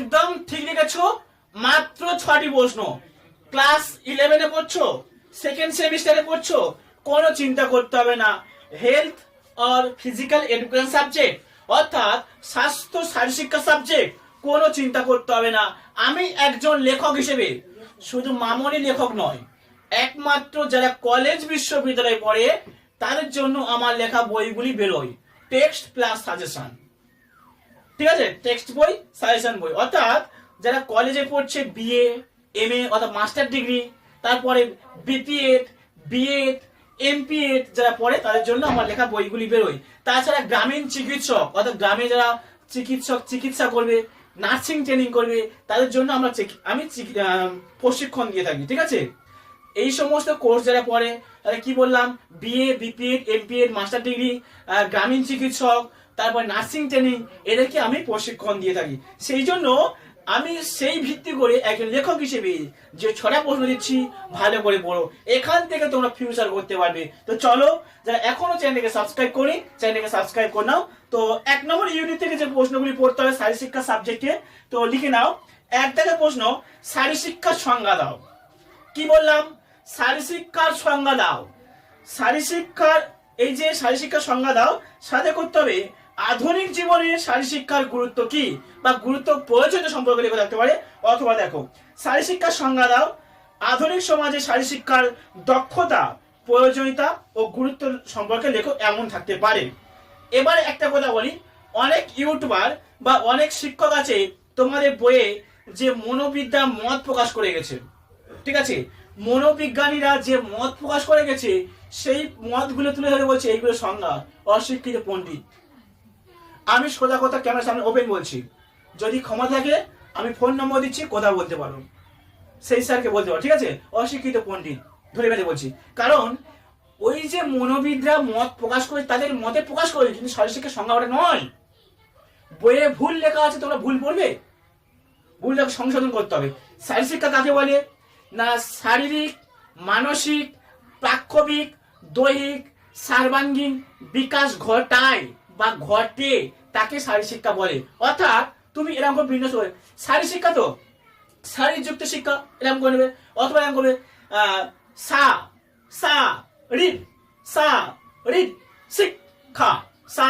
একদম ঠিক লিখেছো, মাত্র ছটি প্রশ্ন। ক্লাস ইলেভেনে পড়ছো সেকেন্ড সেমিস্টারে পড়ছো, কোনো চিন্তা করতে হবে না। Health or physical education subject অর্থাৎ স্বাস্থ্য, শারীরশিক্ষা সাবজেক্ট কোনো চিন্তা করতে হবে না। আমি একজন লেখক হিসেবে, শুধু মামনি লেখক নয়, একমাত্র যারা কলেজ বিশ্ববিদ্যালয়ে পড়ে, তাদের জন্য আমার লেখা বইগুলি বেরোয়। টেক্সট প্লাস সাজেশন ঠিক আছে? টেক্সট বই সাজেশন বই। অর্থাৎ যারা কলেজে পড়ছে বিএ এম এ অর্থাৎ মাস্টার ডিগ্রি তারপরে বিপিএড বিএড এমপিএড যারা পড়ে, তাদের জন্য আমার লেখা বইগুলি বেরোয়। তাছাড়া গ্রামীণ চিকিৎসক, অর্থাৎ গ্রামে যারা চিকিৎসক, চিকিৎসা করবে নার্সিং ট্রেনিং করবে, তাদের জন্য আমরা আমি প্রশিক্ষণ দিয়ে থাকি, ঠিক আছে? এই সমস্ত কোর্স যারা পড়ে তাহলে কি বললাম? BA BPEd MPEd master degree গ্রামীণ চিকিৎসক তারপর নার্সিং ট্রেনিং এদেরকে আমি প্রশিক্ষণ দিয়ে থাকি। সেই জন্য আমি সেই ভিত্তি করে একজন লেখক হিসেবে যে ছটা প্রশ্ন দিচ্ছি, ভালো করে পড়ো। এখান থেকে তোমরা ফিউচার করতে পারবে। তো চলো, যারা এখনও চ্যানেলকে সাবস্ক্রাইব করি চ্যানেলকে সাবস্ক্রাইব করে নাও। তো এক নম্বর ইউনিট থেকে যে প্রশ্নগুলি পড়তে হবে শারীরশিক্ষা সাবজেক্টে তো লিখে নাও। এক থেকে প্রশ্ন শারীরশিক্ষার সংজ্ঞা দাও। কি বললাম? শারীরশিক্ষার সংজ্ঞা দাও। শারীরশিক্ষার এই যে শারীরশিক্ষার সংজ্ঞা দাও, সাথে করতে হবে আধুনিক জীবনে শারীরশিক্ষার গুরুত্ব কি? বা গুরুত্ব প্রয়োজনীয় সম্পর্কে লেখা থাকতে পারে? অথবা দেখো শারীরশিক্ষার সংজ্ঞা দাও। আধুনিক সমাজে শারীরশিক্ষার দক্ষতা, প্রয়োজনীয়তা ও গুরুত্ব সম্পর্কে লেখো, এমন থাকতে পারে। এবারে একটা কথা বলি, অনেক ইউটিউবার বা অনেক শিক্ষক আছে, তোমাদের বইয়ে যে মনোবিদ্যা মত প্রকাশ করে গেছে। ঠিক আছে? মনোবিজ্ঞানীরা যে মত প্রকাশ করে গেছে, সেই মতগুলো তুলে ধরে বলছে, এইগুলো সংজ্ঞা, অশিক্ষিত পণ্ডিত। আমি সোজা কথা ক্যামেরার সামনে ওপেন বলছি। যদি ক্ষমা থাকে, আমি ফোন নম্বর দিচ্ছি, কথা বলতে পারো। সেই স্যারকে বলতে পারো, ঠিক আছে? অশিক্ষিত পণ্ডিত, ধরে বেঁধে বলছি। কারণ, ওই যে মনোবিদরা মত প্রকাশ করে, তাদের মতে প্রকাশ করে, কিন্তু শারীরশিক্ষার সংজ্ঞা ওটা নয়। বইয়ে ভুল লেখা আছে, তোমরা ভুল পড়বে। ভুল লেখা সংশোধন করতে হবে। শারীরশিক্ষা কাকে বলে? না, শারীরিক, মানসিক, প্রাক্ষবিক, দৈহিক, সার্বাঙ্গীন বিকাশ ঘটায়। বা ঘটে তাকে শারীর শিক্ষা বলে। অর্থাৎ তুমি এরকম করে বিভিন্ন সময় শারীরশিক্ষা তো? শারীরযুক্ত শিক্ষা এরকম করে নেবে। অথবা এরকম করবে সা সা রিড সা রিড শিক্ষা সা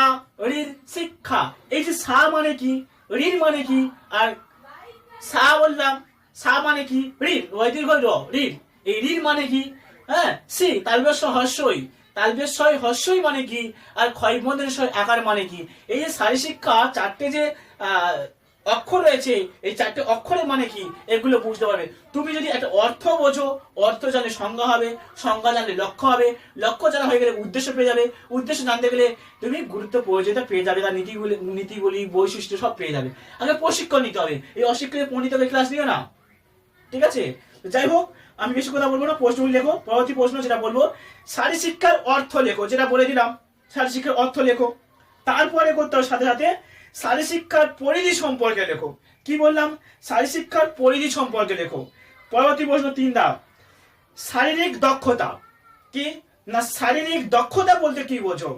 রিড শিক্ষা এই যে সা মানে কি? রিড মানে কি? আর সা বললাম, সা মানে কি? রিড ওয়াইদির ঘর রিড এই রিড মানে কি? হ্যাঁ সি তালবেশ হর্ষই তালবেশ ছয় হর্ষই মানে কি আর ক্ষয় মন্দিরের ছয় আকার মানে কি এই যে শারীরশিক্ষা চারটে যে অক্ষর রয়েছে, এই চারটে অক্ষরের মানে কি এগুলো বুঝতে পারবে। তুমি যদি একটা অর্থ বোঝো, অর্থ জানলে সংজ্ঞা হবে সংজ্ঞা জানলে লক্ষ্য হবে। লক্ষ্য জানা হয়ে গেলে উদ্দেশ্য পেয়ে যাবে। উদ্দেশ্য জানতে গেলে তুমি গুরুত্ব প্রয়োজনীয়তা পেয়ে যাবে, তার নীতিগুলি নীতিগুলি, বৈশিষ্ট্য সব পেয়ে যাবে। আগে প্রশিক্ষণ নিতে হবে। এই অশিক্ষিত পণ্ডিতকে ক্লাস নিও না। ঠিক আছে? যাই হোক, আমি বেশি কথা বলব না প্রশ্নগুলি লেখো, পরবর্তী প্রশ্ন যেটা বলব শারীরশিক্ষার অর্থ লেখো, যেটা বলে দিলাম শারীরশিক্ষার অর্থ লেখো। তারপরে করতে হবে সাথে সাথে শারীরশিক্ষার পরিধি সম্পর্কে লেখো। কি বললাম? শারীরশিক্ষার পরিধি সম্পর্কে লেখো। পরবর্তী প্রশ্ন তিন দাও। শারীরিক দক্ষতা কি? না, শারীরিক দক্ষতা বলতে কি বোঝো?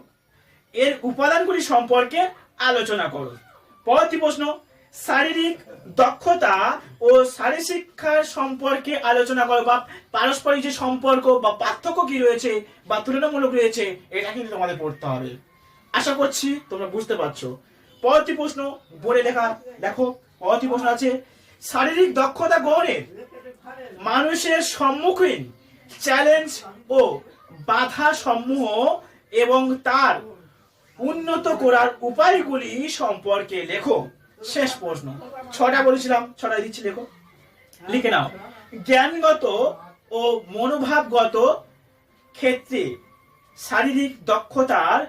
এর উপাদানগুলি সম্পর্কে আলোচনা করো। পরবর্তী প্রশ্ন শারীরিক দক্ষতা ও শারীরশিক্ষার সম্পর্কে আলোচনা করো বা পারস্পরিক যে সম্পর্ক বা পার্থক্য কি রয়েছে বা তুলনামূলক রয়েছে, এটা কিন্তু তোমাদের পড়তে হবে। আশা করছি তোমরা বুঝতে পারছ। পরবর্তী প্রশ্ন বোর্ডে লেখা দেখো, পরবর্তী প্রশ্ন আছে, শারীরিক দক্ষতা গ্রহণে মানুষের সম্মুখীন চ্যালেঞ্জ ও বাধা সমূহ এবং তার উন্নত করার উপায়গুলি সম্পর্কে লেখো। শেষ প্রশ্ন। ছটা বলেছিলাম, ছটা দিচ্ছি, লেখো। লিখে নাও। জ্ঞানগত ও মনোভাবগত ক্ষেত্রে শারীরিক দক্ষতার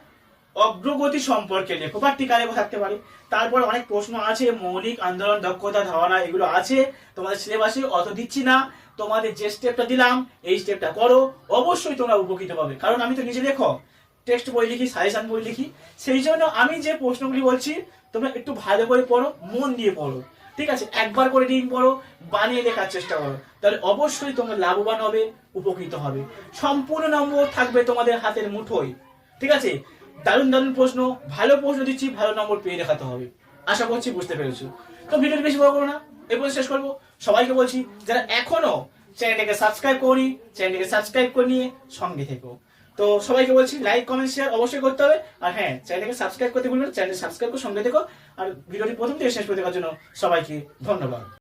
অগ্রগতি সম্পর্কে লেখো। বা টিকা লেখো থাকতে পারে? তারপর অনেক প্রশ্ন আছে, মৌলিক আন্দোলন, দক্ষতা, ধারণা, এগুলো আছে। তোমাদের সিলেবাসে অত দিচ্ছি না। তোমাদের যে স্টেপটা দিলাম, এই স্টেপটা করো। অবশ্যই তোমরা উপকৃত পাবে। কারণ আমি তো নিজে লেখো টেক্সট বই লিখি, সাজেশন বই লিখি, সেই জন্য আমি যে প্রশ্নগুলি বলছি, তোমরা একটু ভালো করে পড়ো, মন দিয়ে পড়ো। ঠিক আছে? একবার করে ডিম পড়ো, বানিয়ে লেখার চেষ্টা করো। তাহলে অবশ্যই তোমরা লাভবান হবে, উপকৃত হবে। সম্পূর্ণ নম্বর থাকবে তোমাদের হাতের মুঠোয়। ঠিক আছে? দারুণ দারুণ প্রশ্ন, ভালো প্রশ্ন দিচ্ছি, ভালো নম্বর পেয়ে দেখাতে হবে। আশা করছি বুঝতে পেরেছ। তো ভিডিওটি বেশি বড় করব না এরপর শেষ করব। সবাইকে বলছি, যারা এখনও চ্যানেলটাকে সাবস্ক্রাইব করি, চ্যানেলটাকে সাবস্ক্রাইব করে নিয়ে সঙ্গে থেকো। তো সবাইকে বলছি লাইক কমেন্ট শেয়ার অবশ্যই করতে হবে। আর হ্যাঁ চ্যানেলকে সাবস্ক্রাইব করতে ভুলবেন চ্যানেল সাবস্ক্রাইব করে সঙ্গে দেখো আর ভিডিওটি প্রথম থেকে শেষ করে দেখার জন্য সবাইকে ধন্যবাদ।